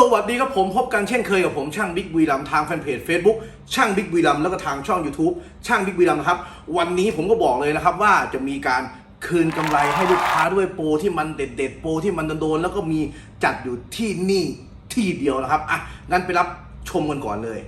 สวัสดีครับผมพบกันเช่นเคยกับผมช่างบิ๊กวีรัมทางแฟนเพจ Facebook ช่างบิ๊กวีรัมแล้วก็ทางช่อง YouTube ช่างบิ๊กวีรัมนะครับ วันนี้ผมก็บอกเลยนะครับว่าจะมีการคืนกำไรให้ลูกค้าด้วยโปรที่มันเด็ดๆโปรที่มันโดนๆแล้วก็มีจัดอยู่ที่นี่ที่เดียวนะครับอะงั้นไปรับชมกันก่อนเลย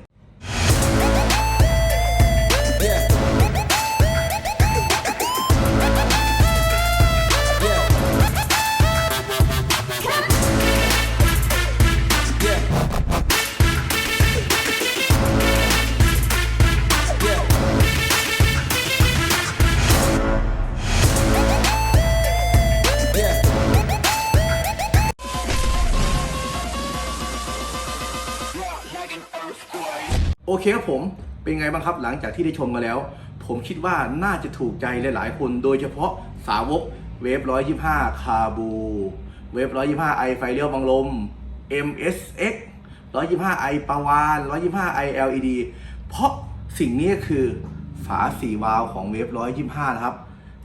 เคครับผม เป็นไงบ้างครับหลังจากที่ได้ชมกันแล้ว ผมคิดว่าน่าจะถูกใจหลายๆ คนโดยเฉพาะสาวกเวฟ125คาบู เวฟ125ไอไฟเลี้ยวบังลม MSX 125ไอปาวาน125ไอ LED เพราะสิ่งนี้คือฝาสีวาล์วของเวฟ125 นะครับ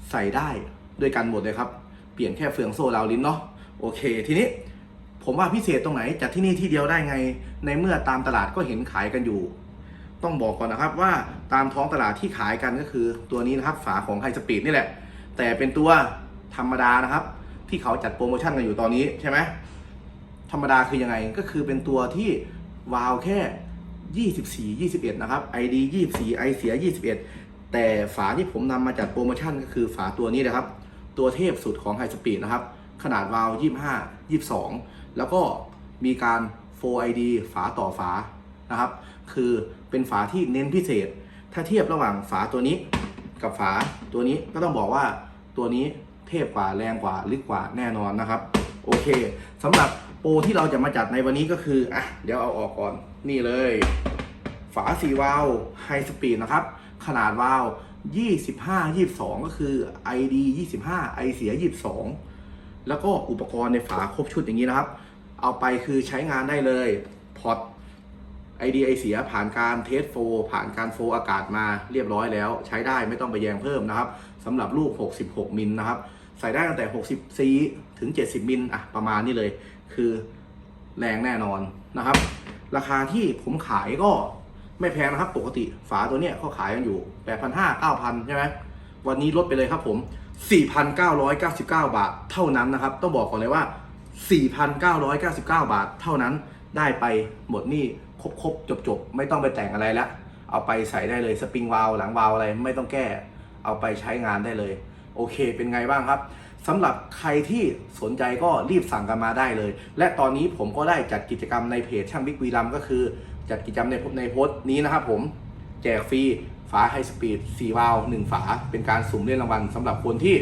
ใส่ได้ด้วยกันหมดเลยครับ เปลี่ยนแค่เฟืองโซ่ราวลิ้นเนาะโอเค ทีนี้ผมว่าพิเศษตรงไหนจัดที่นี่ที่เดียวได้ไง ในเมื่อตามตลาดก็เห็นขายกันอยู่ ต้องบอกก่อนนะครับว่าตามท้องตลาดที่ขายกันก็คือตัวนี้นะครับฝาของไฮสปีดนี่แหละ แต่เป็นตัวธรรมดานะครับ ที่เขาจัดโปรโมชั่นกันอยู่ตอนนี้ใช่ไหมธรรมดาคือยังไงก็คือเป็นตัวที่วาวแค่ 24 21 นะครับ ID 24 ไอเสีย 21 แต่ฝาที่ผมนำมาจัดโปรโมชั่นก็คือฝาตัวนี้นะครับ ตัวเทพสุดของไฮสปีดนะครับ ขนาดวาว 25 22 แล้วก็มีการ 4ID ฝาต่อฝา นะครับ คือเป็นฝาที่เน้นพิเศษ ถ้าเทียบระหว่างฝาตัวนี้ กับฝาตัวนี้ก็ต้องบอกว่าตัวนี้เทพกว่าแรงกว่าลึกกว่าแน่นอนนะครับ โอเคสำหรับโปรที่เราจะมาจัดในวันนี้ก็คืออะเดี๋ยวเอาออกก่อนนี่เลย ฝาสีวาลไฮสปีดนะครับ ขนาดวาล25 22 ก็คือ ID 25 ไอเสีย 22 แล้วก็อุปกรณ์ในฝาครบชุดอย่างนี้นะครับ เอาไปคือใช้งานได้เลย พอร์ต ID ไอเสียผ่านการเทสโฟผ่านการโฟอากาศมาเรียบร้อยแล้ว ใช้ได้ไม่ต้องไปแยงเพิ่มนะครับสำหรับลูก 66 มิลนะครับ ใส่ได้ตั้งแต่60ซีถึง 70 มิลอะประมาณนี้เลย คือแรงแน่นอนนะครับ ราคาที่ผมขายก็ไม่แพงนะครับ ปกติฝาตัวเนี้ยเขาขายกันอยู่ 8,500 9,000 ใช่ไหมวันนี้ลดไปเลยครับผม 4,999 บาทเท่านั้นนะครับ ต้องบอกก่อนเลยว่า 4,999 บาทเท่านั้น ได้ไปหมดนี่ครบครบจบจบๆไม่ต้องไปแต่งอะไรแล้วเอาไปใส่ได้เลยสปริงวาลหลังวาลอะไรไม่ต้องแก้ เอาไปใช้งานได้เลย โอเคเป็นไงบ้างครับสำหรับใครที่สนใจก็รีบสั่งกันมาได้เลย และตอนนี้ผมก็ได้จัดกิจกรรมในเพจช่างบิ๊กวีรัมก็คือ จัดกิจกรรมในในโพสต์นี้นะครับผมแจกฟรีฝาไฮสปีด4วาล์ว1ฝา เป็นการสุ่มเล่นรางวัลสำหรับคนที่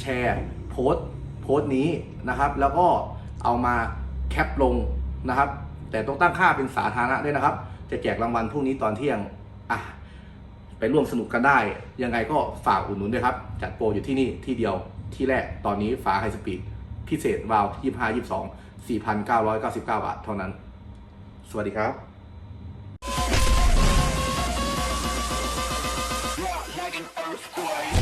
แชร์โพสต์โพสต์นี้นะครับ แล้วก็เอามาแคปลงนะครับ แต่ต้องตั้งค่าเป็นสาธารณะด้วยนะครับ จะแจกรางวัลพรุ่งนี้ตอนเที่ยงอะไปร่วมสนุกกันได้ ยังไงก็ฝากอุดหนุนด้วยครับ จัดโปรอยู่ที่นี่ที่เดียวที่แรกตอนนี้ฝาไฮสปีดพิเศษวาล์ว25 22 4,999 บาทเท่านั้น สวัสดีครับ like an earthquake.